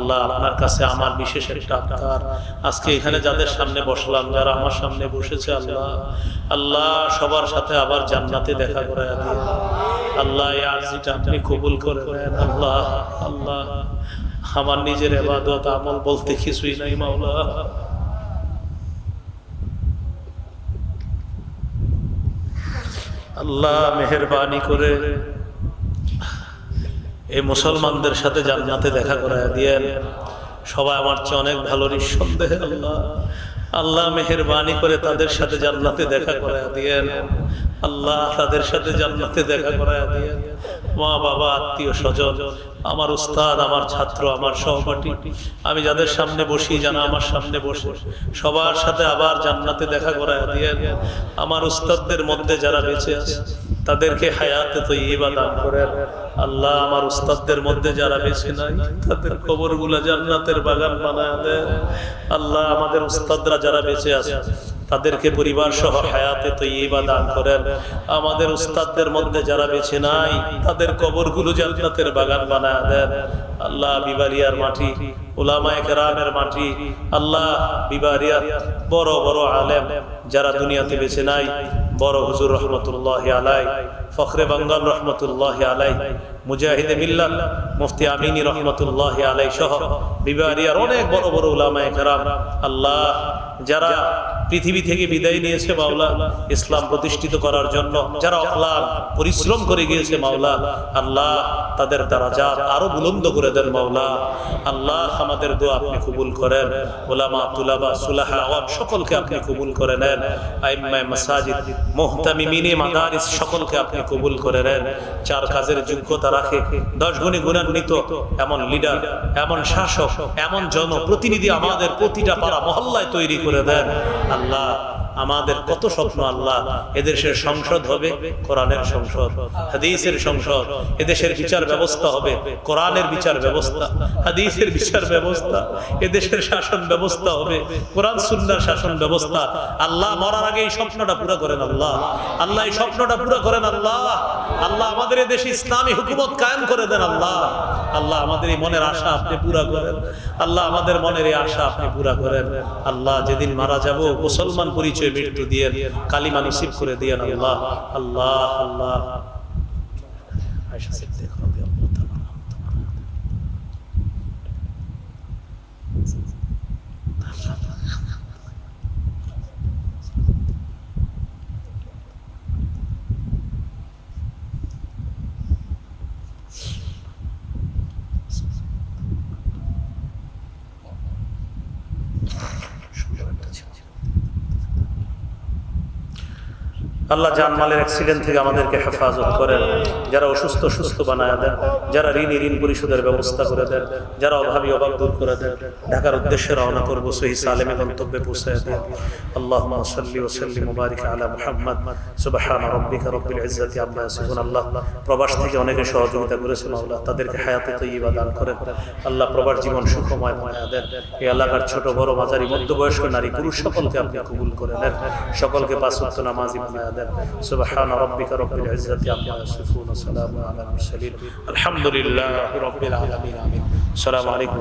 আল্লাহ আপনার কাছে আমার বিশেষ একটা আজকে এখানে যাদের সামনে বসলাম, যারা আমার সামনে বসেছে, আল্লাহ আল্লাহ সবার সাথে আবার জান্নাতে দেখা করে আল্লাহ আপনি কবুল করে আল্লাহ আল্লাহ, আমার নিজের এবাদত আমল বলতে কিছুই নাই, মাওলা। আল্লাহ, মেহরবানি করে এই মুসলমানদের সাথে জান্নাতে দেখা করায় দিয়েন। সবাই আমার চেয়ে অনেক ভালো, নিঃসন্দেহে আল্লাহ। আল্লাহ মেহরবানি করে তাদের সাথে জান্নাতে দেখা করায় দিয়েন। আল্লাহ তাদের সাথে জান্নাতে দেখা করায় দিয়েন। মা, বাবা, আত্মীয়, স্বজন, আমার উস্তাদ, আমার ছাত্র, আমার সহপাঠী, আমি যাদের সামনে বসি জানা আমার সামনে বসে, সবার সাথে আবার জান্নাতে দেখা করায় দিয়েন। আমার উস্তাদদের মধ্যে যারা বেঁচে আছে তাদেরকে হায়াতে তো ইবা দান করেন। আল্লাহ আমার উস্তাদদের মধ্যে যারা বেছে নাই, তাদের কবরগুলা জান্নাতের বাগান বানায় দেন। আল্লাহ আমাদের উস্তাদরা যারা বেঁচে আছে, তাদেরকে পরিবার সহ হায়াতে তো ইবা দান করেন। আমাদের উস্তাদদের মধ্যে যারা বেছে নাই, তাদের কবরগুলো জান্নাতের বাগান বানায় দেন। আল্লাহ বিবারিয়ার মাটি ওলামায়ে মাটি, আল্লাহ বিবারিয়ার বড় বড় আলেম যারা দুনিয়াতে বেছে নাই বড় হুজুর রহমতুল্লাহ আলাই ফখরে বাঙ্গাল রহমতুল্লাহ আলাই মুজাহিদে মিল্লাত, মুফতি আমিনী রহমতুল্লাহ আলাই সহ বিবারিয়ার অনেক বড় বড় উলামায় কেরাম। আল্লাহ, যারা পৃথিবী থেকে বিদায় নিয়েছে মাওলা, ইসলাম প্রতিষ্ঠিত করার জন্য। যারা অক্লান পরিশ্রম করে গিয়েছে মাওলা, আল্লাহ তাদের দারাজাত আরও বুলন্দ করে দেন মাওলা। আল্লাহ আমাদের দোয়া আপনি কবুল করেন। ওলামা তুলাবা, সুলাহা আওয়াম সকলকে আপনি কবুল করে নেন। আইম্মায় মাসাজিদ, মুহতামিমিনে মাদারিস সকলকে আপনি কবুল করে নেন। চার কাজের যোগ্যতা রাখে, দশ গুণে গুণান্বিত, এমন লিডার, এমন শাসক, এমন জনপ্রতিনিধি আমাদের প্রতিটা পাড়া মহল্লায় তৈরি করে দেন। আল্লাহ আমাদের কত স্বপ্ন আল্লাহ এদেশের সংসদ হবে, কোরআনের সংসদ, হাদিসের সংসদ, এদেশের বিচার ব্যবস্থা হবে, কোরআনের বিচার ব্যবস্থা, হাদিসের বিচার ব্যবস্থা, এদেশের শাসন ব্যবস্থা হবে, কোরআন সুন্নার শাসন ব্যবস্থা। আল্লাহ মরার আগে এই স্বপ্নটা পুরো করেন আল্লাহ। আল্লাহ এই স্বপ্নটা পুরো করেন আল্লাহ। আল্লাহ আমাদের দেশে ইসলামী হুকুমত কায়েম করে দেন আল্লাহ। আল্লাহ আমাদের এই মনের আশা আপনি পুরা করেন। আল্লাহ আমাদের মনের এই আশা আপনি পুরা করেন। আল্লাহ যেদিন মারা যাব, মুসলমান পরিচয় মৃত্যু দিয়ে কালিমা নসিব করে দিয়ে আল্লাহ আল্লাহ আল্লাহ। আল্লাহ জানমালের অ্যাক্সিডেন্ট থেকে আমাদেরকে হেফাজত করেন। যারা অসুস্থ, সুস্থ বানায় দেন। যারা ঋণী, ঋণ পরিশোধের ব্যবস্থা করে দেন। যারা অভাবী, অভাব দূর করে দেন। ঢাকার উদ্দেশ্যে রওনা করব সহি সালেমে গন্তব্যে পৌঁছায় দেন আল্লাহ সাল্লি ও সাল্লি মুবারিক আলা মুহাম্মদ। সুবহান রব্বিকা রব্বিল ইজ্জাতি আম্মা ইয়াসিফুন। আল্লাহ প্রবাস থেকে অনেকে সহযোগিতা করেছেন আল্লাহ তাদেরকে হায়াতে তৈয়বা দান করেন। আল্লাহ প্রবাস জীবন সুখময় বানায় দেন। এই এলাকার ছোট, বড়, মাঝারি, মধ্যবয়স্ক নারী, পুরুষ সকলকে আপনি কবুল করে নেন। সকলকে পাঁচ নামাজি বানায় দেন সুবহান রব্বিকা রব্বিল ইজ্জাতি আম্মা ইয়াসিফুন ওয়া সালামু আলাল মুরসালিন আলহামদুলিল্লাহি রাব্বিল আলামিন আমিন আসসালামু আলাইকুম